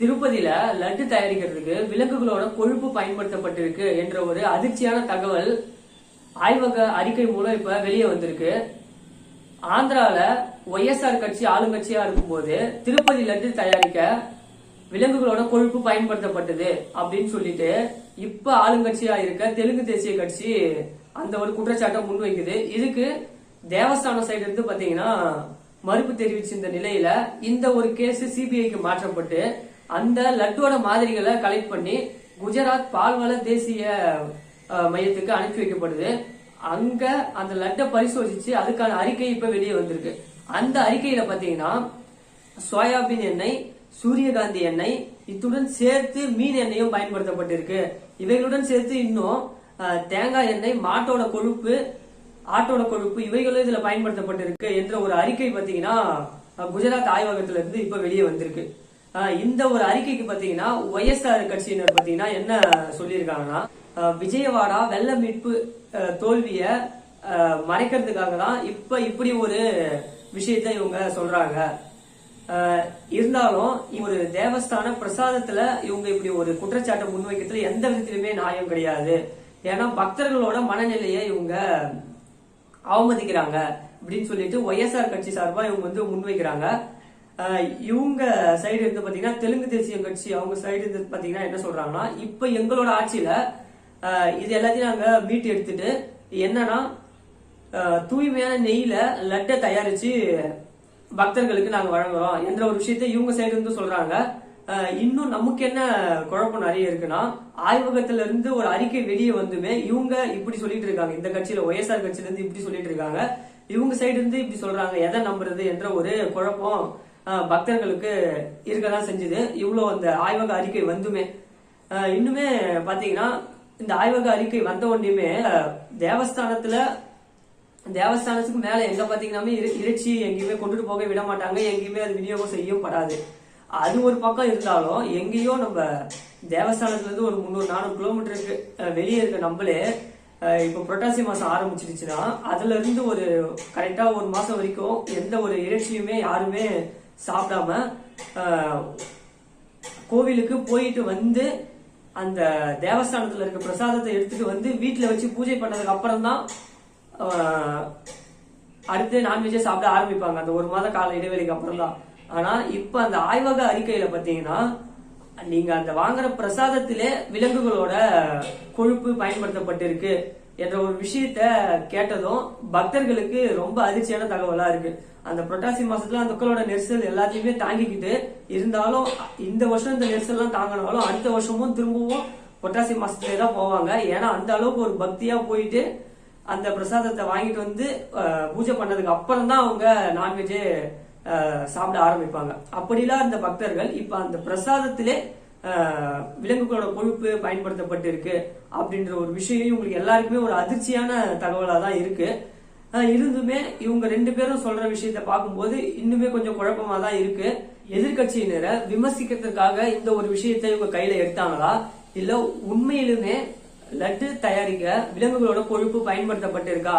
திருப்பதியில லட்டு தயாரிக்கிறதுக்கு விலங்குகளோட கொழுப்பு பயன்படுத்தப்பட்டிருக்கு என்ற ஒரு அதிர்ச்சியான தகவல் ஆய்வக அறிக்கை மூலம் இப்ப வெளியே வந்திருக்கு. ஆந்திரால ஒய்எஸ்ஆர் கட்சி ஆளுங்கட்சியா இருக்கும்போது திருப்பதி லட்டு தயாரிக்க விலங்குகளோட கொழுப்பு பயன்படுத்தப்பட்டது அப்படின்னு சொல்லிட்டு இப்ப ஆளுங்கட்சியா இருக்க தெலுங்கு தேசிய கட்சி அந்த ஒரு குற்றச்சாட்டை முன்வைக்குது. இதுக்கு தேவஸ்தானம் சைடு இருந்து பாத்தீங்கன்னா மறுப்பு தெரிவிச்சிருந்த நிலையில இந்த ஒரு கேஸ் சிபிஐக்கு மாற்றப்பட்டு அந்த லட்டோட மாதிரிகளை கலெக்ட் பண்ணி குஜராத் பால்வள தேசிய மையத்துக்கு அனுப்பி வைக்கப்படுது. அங்க அந்த லட்டை பரிசோதிச்சு அதுக்கான அறிக்கை இப்ப வெளியே வந்திருக்கு. அந்த அறிக்கையில பாத்தீங்கன்னா சோயாபீன் எண்ணெய் சூரியகாந்தி எண்ணெய் இத்துடன் சேர்த்து மீன் எண்ணெயும் பயன்படுத்தப்பட்டிருக்கு. இவைகளுடன் சேர்த்து இன்னும் தேங்காய் எண்ணெய் மாட்டோட கொழுப்பு ஆட்டோட கொழுப்பு இவைகளும் இதுல பயன்படுத்தப்பட்டிருக்கு என்ற ஒரு அறிக்கை பாத்தீங்கன்னா குஜராத் ஆய்வகத்துல இருந்து இப்ப வெளியே வந்திருக்கு. இந்த ஒரு அறிக்கைக்கு பாத்தீங்கன்னா ஒய்எஸ்ஆர் கட்சியினர் பாத்தீங்கன்னா என்ன சொல்லியிருக்காங்கன்னா விஜயவாடா வெள்ள மீட்பு தோல்விய மறைக்கிறதுக்காக தான் இப்ப இப்படி ஒரு விஷயத்த இவங்க சொல்றாங்க. இருந்தாலும் ஒரு தேவஸ்தான பிரசாதத்துல இவங்க இப்படி ஒரு குற்றச்சாட்டை முன்வைக்கிறதுல எந்த விதத்திலுமே நியாயம் கிடையாது. ஏன்னா பக்தர்களோட மனநிலையை இவங்க அவமதிக்கிறாங்க அப்படின்னு சொல்லிட்டு ஒய்எஸ்ஆர் கட்சி சார்பா இவங்க வந்து முன்வைக்கிறாங்க. இவங்க சைடு இருந்து பாத்தீங்கன்னா தெலுங்கு தேசிய கட்சி அவங்க சைடு இருந்து பாத்தீங்கன்னா என்ன சொல்றாங்கன்னா இப்ப எங்களோட ஆட்சியில இது எல்லாத்தையும் நாங்க மீட்டு எடுத்துட்டு என்னன்னா தூய்மையான நெய்ல லட்டை தயாரிச்சு பக்தர்களுக்கு நாங்க வழங்குறோம். என்ற ஒரு விஷயத்த இவங்க சைடு இருந்து சொல்றாங்க. அஹ் இன்னும் நமக்கு என்ன குழப்பம் நிறைய இருக்குன்னா ஆய்வகத்துல இருந்து ஒரு அறிக்கை வெளியே வந்துமே இவங்க இப்படி சொல்லிட்டு இருக்காங்க. இந்த கட்சியில ஒய்எஸ்ஆர் கட்சியில இருந்து இப்படி சொல்லிட்டு இருக்காங்க. இவங்க சைடு இருந்து இப்படி சொல்றாங்க. எதை நம்புறது என்ற ஒரு குழப்பம் பக்தர்களுக்கு இருக்கதான் செஞ்சது. இவ்வளவு அந்த ஆய்வக அறிக்கை வந்துமே. இன்னுமே பாத்தீங்கன்னா இந்த ஆய்வக அறிக்கை வந்த உடனேயுமே தேவஸ்தானத்துல தேவஸ்தானத்துக்கு மேல எங்க பாத்தீங்கன்னா இறைச்சி எங்கேயுமே கொண்டுட்டு போக விட மாட்டாங்க. எங்கேயுமே அது விநியோகம் செய்யவும் படாது. அது ஒரு பக்கம் இருந்தாலும் எங்கேயோ நம்ம தேவஸ்தானத்துல இருந்து ஒரு முந்நூறு நானூறு கிலோமீட்டருக்கு வெளியே இருக்க நம்மளே இப்போ புரட்டாசி மாசம் ஆரம்பிச்சிருச்சுன்னா அதுல இருந்து ஒரு கரெக்டா ஒரு மாசம் வரைக்கும் எந்த ஒரு இறைச்சியுமே யாருமே சாப்பிடாம கோவிலுக்கு போயிட்டு வந்து அந்த தேவஸ்தானத்துல இருக்க பிரசாதத்தை எடுத்துட்டு வந்து வீட்டுல வச்சு பூஜை பண்ணதுக்கு அப்புறம் தான் அடுத்து நான்வெஜ்ஜை சாப்பிட ஆரம்பிப்பாங்க. அந்த ஒரு மாத கால இடைவெளிக்கு அப்புறம் தான் ஆனா இப்ப அந்த ஆய்வக அறிக்கையில பாத்தீங்கன்னா நீங்க அந்த வாங்குற பிரசாதத்திலே விலங்குகளோட கொழுப்பு பயன்படுத்தப்பட்டிருக்கு. என்ற ஒரு விஷயத்த கேட்டதும் பக்தர்களுக்கு ரொம்ப அதிர்ச்சியான தகவலா இருக்கு. அந்த புரட்டாசி மாசத்துல அந்த மக்களோட நெரிசல் எல்லாத்தையுமே தாங்கிக்கிட்டு இருந்தாலும் இந்த வருஷம் இந்த நெரிசல் தாங்கினாலும் அடுத்த வருஷமும் திரும்பவும் புரட்டாசி மாசத்துலேயே தான் போவாங்க. ஏன்னா அந்த அளவுக்கு ஒரு பக்தியா போயிட்டு அந்த பிரசாதத்தை வாங்கிட்டு வந்து பூஜை பண்ணதுக்கு அப்புறம் தான் அவங்க நான்வெஜ்ஜே சாப்பிட ஆரம்பிப்பாங்க. அப்படிலாம் அந்த பக்தர்கள் இப்ப அந்த பிரசாதத்திலே விலங்குகளோட கொழுப்பு பயன்படுத்தப்பட்டு இருக்கு அப்படின்ற ஒரு விஷயம் உங்களுக்கு எல்லாருக்குமே ஒரு அதிர்ச்சியான தகவலா தான் இருக்கு இருந்துமே இவங்க ரெண்டு பேரும் சொல்ற விஷயத்த பார்க்கும்போது இன்னுமே கொஞ்சம் குழப்பமா தான் இருக்கு. எதிர்கட்சியினரை விமர்சிக்கிறதுக்காக இந்த ஒரு விஷயத்தை இவங்க கையில எடுத்தாங்களா? இல்ல உண்மையிலுமே லட்டு தயாரிக்க விலங்குகளோட கொழுப்பு பயன்படுத்தப்பட்டிருக்கா?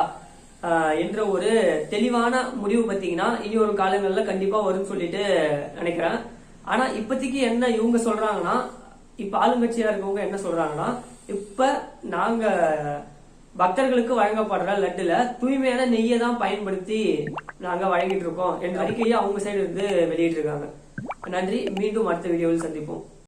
என்ற ஒரு தெளிவான முடிவு பாத்தீங்கன்னா இனி ஒரு காலங்களில் கண்டிப்பா வரும்னு சொல்லிட்டு நினைக்கிறேன். ஆனா இப்போதைக்கு என்ன இவங்க சொல்றாங்கன்னா இப்ப ஆளுங்கட்சியா இருக்கவங்க என்ன சொல்றாங்கன்னா இப்ப நாங்க பக்தர்களுக்கு வழங்கப்படுற லட்டுல தூய்மையான நெய்யை தான் பயன்படுத்தி நாங்க வழங்கிட்டு இருக்கோம் என்ற அறிக்கையை அவங்க சைடு இருந்து வெளியிட்டு இருக்காங்க நன்றி. மீண்டும் அடுத்த வீடியோவில் சந்திப்போம்.